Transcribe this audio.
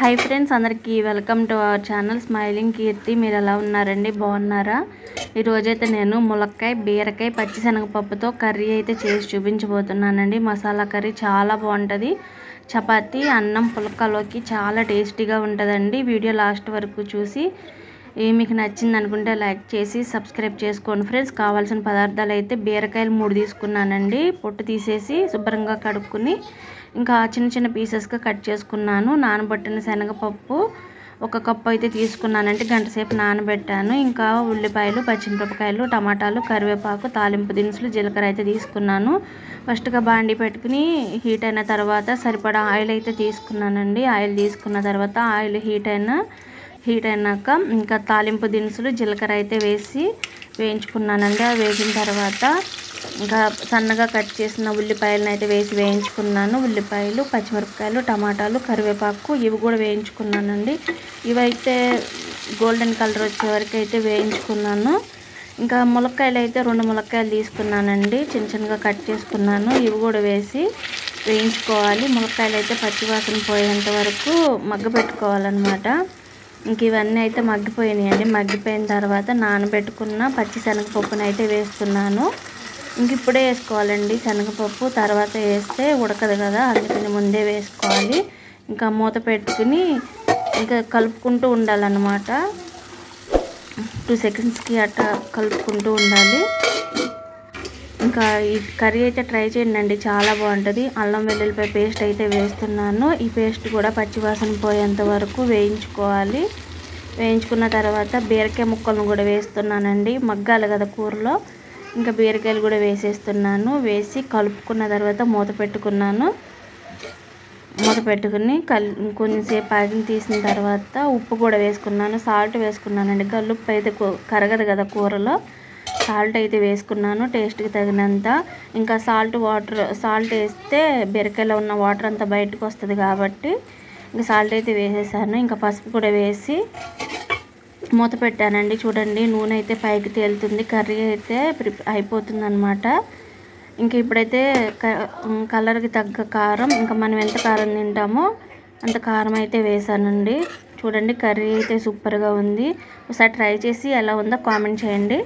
Hi friends అందరికీ welcome to our channel smiling Keerthi మీరు ఎలా ఉన్నారండి? బాగున్నారా? ఈరోజైతే నేను ములక్కాయ బీరకాయ పచ్చిశనగపప్పుతో కర్రీ అయితే చేసి చూపించబోతున్నానండి. మసాలా కర్రీ చాలా బాగుంటుంది. చపాతీ అన్నం పులకలోకి చాలా టేస్టీగా ఉంటుందండి. వీడియో లాస్ట్ వరకు చూసి మీకు నచ్చింది అనుకుంటే లైక్ చేసి సబ్స్క్రైబ్ చేసుకోండి ఫ్రెండ్స్. కావాల్సిన పదార్థాలు అయితే బీరకాయలు మూడు తీసుకున్నానండి. పొట్టు తీసేసి శుభ్రంగా కడుక్కుని ఇంకా చిన్న చిన్న పీసెస్గా కట్ చేసుకున్నాను. నానబట్టిన శనగపప్పు ఒక కప్పు అయితే తీసుకున్నానంటే గంట సేపు నానబెట్టాను. ఇంకా ఉల్లిపాయలు పచ్చిమిరపకాయలు టమాటాలు కరివేపాకు తాలింపు దినుసులు జీలకర్ర అయితే తీసుకున్నాను. ఫస్ట్గా బాండి పెట్టుకుని హీట్ అయిన తర్వాత సరిపడా ఆయిల్ అయితే తీసుకున్నానండి. ఆయిల్ తీసుకున్న తర్వాత ఆయిల్ హీట్ అయిన హీట్ అయినాక ఇంకా తాలింపు దినుసులు జీలకర్ర అయితే వేసి వేయించుకున్నానండి. అవి వేసిన తర్వాత ఇంకా సన్నగా కట్ చేసిన ఉల్లిపాయలను అయితే వేసి వేయించుకున్నాను. ఉల్లిపాయలు పచ్చిమిరపకాయలు టమాటాలు కరివేపాకు ఇవి కూడా వేయించుకున్నానండి. ఇవైతే గోల్డెన్ కలర్ వచ్చే వరకు అయితే వేయించుకున్నాను. ఇంకా ములక్కాయలు అయితే రెండు ములక్కాయలు తీసుకున్నానండి. చిన్న చిన్నగా కట్ చేసుకున్నాను. ఇవి కూడా వేసి వేయించుకోవాలి. ములక్కాయలు అయితే పచ్చివాసన పోయేంత వరకు మగ్గ పెట్టుకోవాలన్నమాట. ఇంక ఇవన్నీ అయితే మగ్గిపోయినాయండి. మగ్గిపోయిన తర్వాత నానబెట్టుకున్న పచ్చి శనగపప్పును అయితే వేస్తున్నాను. ఇంక ఇప్పుడే వేసుకోవాలండి శనగపప్పు. తర్వాత వేస్తే ఉడకదు కదా అందుకని ముందే వేసుకోవాలి. ఇంకా మూత పెట్టుకుని ఇంకా కలుపుకుంటూ ఉండాలన్నమాట. టూ సెకండ్స్కి అట్లా కలుపుకుంటూ ఉండాలి. ఇంకా ఈ కర్రీ అయితే ట్రై చేయండి చాలా బాగుంటుంది. అల్లం వెల్లుల్లిపాయ పేస్ట్ అయితే వేస్తున్నాను. ఈ పేస్ట్ కూడా పచ్చివాసన పోయేంత వరకు వేయించుకోవాలి. వేయించుకున్న తర్వాత బీరకాయ ముక్కలను కూడా వేస్తున్నానండి మగ్గాలి కదా కూరలో. ఇంకా బీరకాయలు కూడా వేసేస్తున్నాను. వేసి కలుపుకున్న తర్వాత మూత పెట్టుకున్నాను. మూత పెట్టుకుని కల్ కొంచెంసేపు ఆగిన తీసిన తర్వాత ఉప్పు కూడా వేసుకున్నాను. సాల్ట్ వేసుకున్నానండి. గల్లుప్పు అయితే కరగదు కదా కూరలో. సాల్ట్ అయితే వేసుకున్నాను టేస్ట్కి తగినంత. ఇంకా సాల్ట్ వాటర్ సాల్ట్ వేస్తే బెరకలో ఉన్న వాటర్ అంతా బయటకు వస్తుంది కాబట్టి ఇంకా సాల్ట్ అయితే వేసేసాను. ఇంకా పసుపు కూడా వేసి మూత పెట్టానండి. చూడండి నూనె అయితే పైకి తేలుతుంది కర్రీ అయితే అయిపోతుంది అనమాట ఇంక ఇప్పుడైతే కలర్కి తగ్గ కారం ఇంకా మనం ఎంత కారం తింటామో అంత కారం అయితే వేసానండి. చూడండి కర్రీ అయితే సూపర్గా ఉంది. ఒకసారి ట్రై చేసి ఎలా ఉందో కామెంట్ చేయండి.